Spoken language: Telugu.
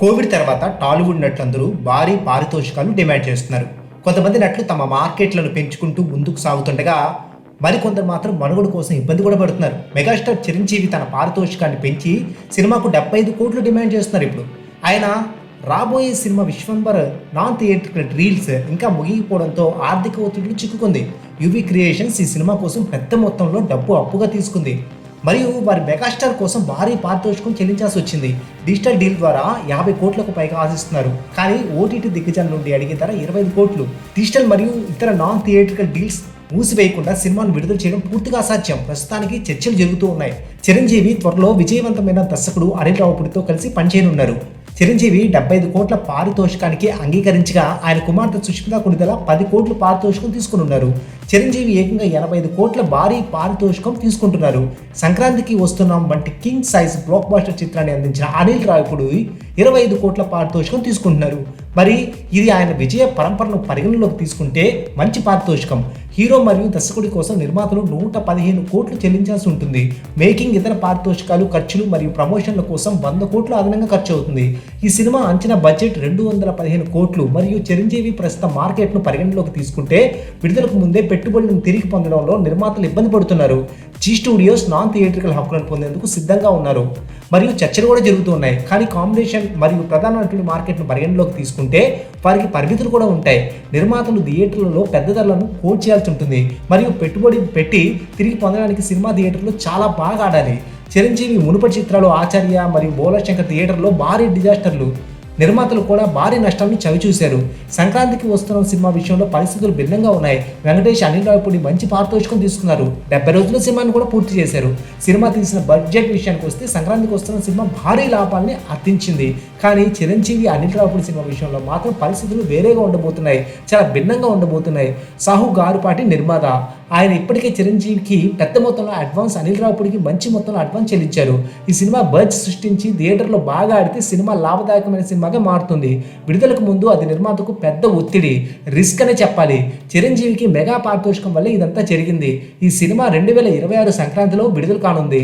కోవిడ్ తర్వాత టాలీవుడ్ నటులందరూ భారీ పారితోషికాలు డిమాండ్ చేస్తున్నారు. కొంతమంది నటులు తమ మార్కెట్లను పెంచుకుంటూ ముందుకు సాగుతుండగా మరికొందరు మాత్రం మనుగడ కోసం ఇబ్బంది కూడా పడుతున్నారు. మెగాస్టార్ చిరంజీవి తన పారితోషికాన్ని పెంచి సినిమాకు డెబ్బై ఐదు కోట్లు డిమాండ్ చేస్తున్నారు ఇప్పుడు. ఆయన రాబోయే cinema Vishwambhara non theatrical reels ఇంకా ముగిగిపోవడంతో ఆర్థిక ఒత్తిడిలో చిక్కుకుంది. యువి క్రియేషన్స్ ఈ సినిమా కోసం పెద్ద మొత్తంలో డబ్బు అప్పుగా తీసుకుంది. మరియు వారి మెగాస్టార్ కోసం భారీ పారితోషికం చెల్లించాల్సి వచ్చింది. డిజిటల్ డీల్ ద్వారా యాభై కోట్లకు పైగా ఆశిస్తున్నారు. కానీ ఓటీటీ దిగ్గజాల నుండి అడిగే ధర ఇరవై ఐదు కోట్లు. డిజిటల్ మరియు ఇతర నాన్ థియేట్రికల్ డీల్స్ మూసివేయకుండా సినిమాను విడుదల చేయడం పూర్తిగా అసాధ్యం. ప్రస్తుతానికి చర్చలు జరుగుతూ ఉన్నాయి. చిరంజీవి త్వరలో విజయవంతమైన దర్శకుడు అనిల్ రావుపుడితో కలిసి పనిచేయనున్నారు. చిరంజీవి డెబ్బై ఐదు కోట్ల పారితోషికానికి అంగీకరించగా ఆయన కుమార్తె సుష్మిత కొనిదల పది కోట్ల పారితోషికం తీసుకున్నారు చిరంజీవి ఏకంగా ఎనభై ఐదు కోట్ల భారీ పారితోషికం తీసుకుంటున్నారు. సంక్రాంతికి వస్తున్నాం వంటి కింగ్ సైజ్ బ్లాక్ బాస్టర్ చిత్రాన్ని అందించిన అనిల్ రాయకుడు ఇరవై ఐదు కోట్ల పారితోషికం తీసుకుంటున్నారు. మరి ఇది ఆయన విజయ పరంపరను పరిగణలోకి తీసుకుంటే మంచి పారితోషికం. హీరో మరియు దర్శకుడి కోసం నిర్మాతలు నూట పదిహేను కోట్లు చెల్లించాల్సి ఉంటుంది. మేకింగ్ ఇతర పారితోషికాలు ఖర్చులు మరియు ప్రమోషన్ల కోసం వంద కోట్లు అదనంగా ఖర్చు అవుతుంది ఈ సినిమా అంచనా బడ్జెట్ రెండు వందల పదిహేను కోట్లు మరియు చిరంజీవి ప్రస్తుత మార్కెట్ను పరిగణలోకి తీసుకుంటే విడుదలకు ముందే పెట్టుబడులను తిరిగి పొందడంలో నిర్మాతలు ఇబ్బంది పడుతున్నారు. జీ స్టూడియోస్ నాన్ థియేట్రికల్ హక్కులను పొందేందుకు సిద్ధంగా ఉన్నారు. మరియు చర్చలు కూడా జరుగుతూ ఉన్నాయి. కానీ కాంబినేషన్ మరియు ప్రధాన నటుడి మార్కెట్ను పరిగణలోకి తీసుకుంటే వారికి పరిమితులు కూడా ఉంటాయి. నిర్మాతలు థియేటర్లలో పెద్ద ధరలను కోట్ చేయాల్సి ఉంటుంది. మరియు పెట్టుబడి పెట్టి తిరిగి పొందడానికి సినిమా థియేటర్లో చాలా బాగా ఆడాలి. చిరంజీవి మునుపటి చిత్రాలు ఆచార్య మరియు బోలశంకర్ థియేటర్లో భారీ డిజాస్టర్లు నిర్మాతలు కూడా భారీ నష్టాలను చవిచూశారు. సంక్రాంతికి వస్తున్న సినిమా విషయంలో పరిస్థితులు భిన్నంగా ఉన్నాయి. వెంకటేష్ అనిల్ రావుపూడి మంచి పారితోషికం తీసుకున్నారు. డెబ్బై రోజుల సినిమాని కూడా పూర్తి చేశారు. సినిమా తీసిన బడ్జెట్ విషయానికి వస్తే సంక్రాంతికి వస్తున్న సినిమా భారీ లాభాల్ని అర్థించింది. కానీ చిరంజీవి అనిల్ రావుపూడి సినిమా విషయంలో మాత్రం పరిస్థితులు వేరేగా ఉండబోతున్నాయి. చాలా భిన్నంగా ఉండబోతున్నాయి. సాహు గారుపాటి నిర్మాత. ఆయన ఇప్పటికే చిరంజీవికి పెద్ద మొత్తంలో అడ్వాన్స్ అనిల్ రావుపూడికి మంచి మొత్తంలో అడ్వాన్స్ చెల్లించారు. ఈ సినిమా బజ్ సృష్టించి థియేటర్లో బాగా ఆడితే సినిమా లాభదాయకమైన సినిమా సినిమాగా మారుతుంది. విడుదలకు ముందు అది నిర్మాతకు పెద్ద ఒత్తిడి. రిస్క్ అనే చెప్పాలి. చిరంజీవికి మెగా పారితోషికం వల్ల ఇదంతా జరిగింది. ఈ సినిమా రెండు వేల ఇరవై ఆరు సంక్రాంతిలో విడుదల కానుంది.